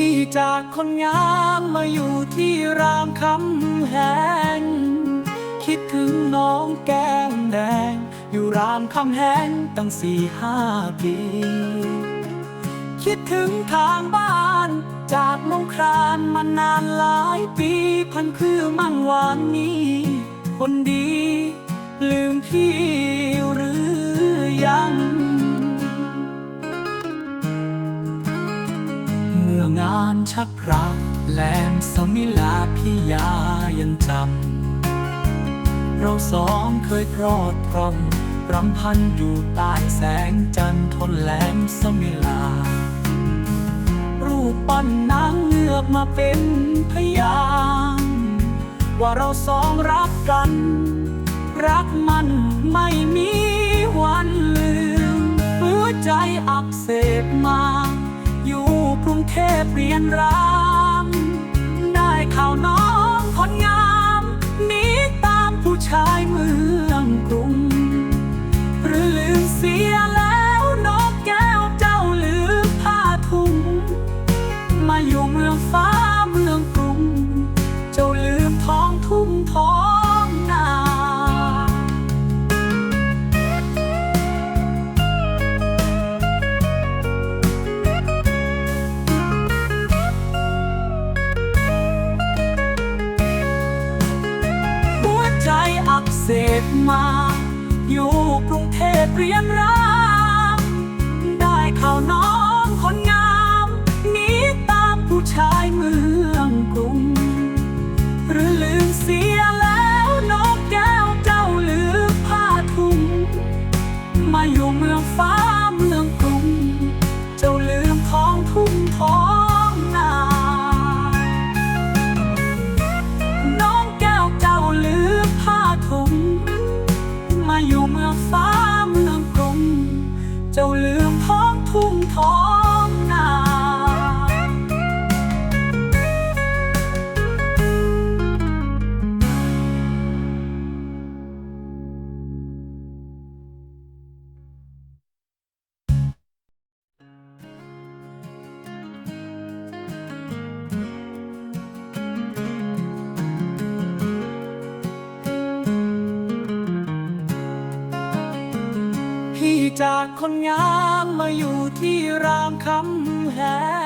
ที่จากคนงามมาอยู่ที่รามคำแหง คิดถึงน้องแก้มแดง อยู่รามคำแหงตั้งสี่ห้าปี คิดถึงทางบ้านจากมงครานมานานหลายปี พันคือมั่งวานนี้ คนดี ลืมพี่ องานชักพระแหลมสมิลาพี่ยายังจำ เราสองเคยพรอดพร่อมรำพันอยู่ใต้แสงจันทร์ทนแหลมสมิลา รูปปั้นนางเงือกมาเป็นพยานว่าเราสองรักกัน รักมันไม่มีวันลืมหัวใจอักเสบมา กรุงเทพเรียนรามได้ข่าวน้องคนงามหนีตามผู้ชายเมืองกรุง หรือลืมเสียแล้วนกแก้วเจ้าลืมผ้าถุง มาอยู่เมืองฟ้าเมืองกรุง เจ้าลืมท้องทุ่งท้อง บมา อยู่กรุงเทพเรียนรา จากคนงามมาอยู่ที่รามคำแหงคิดถึงน้องแก้มแดง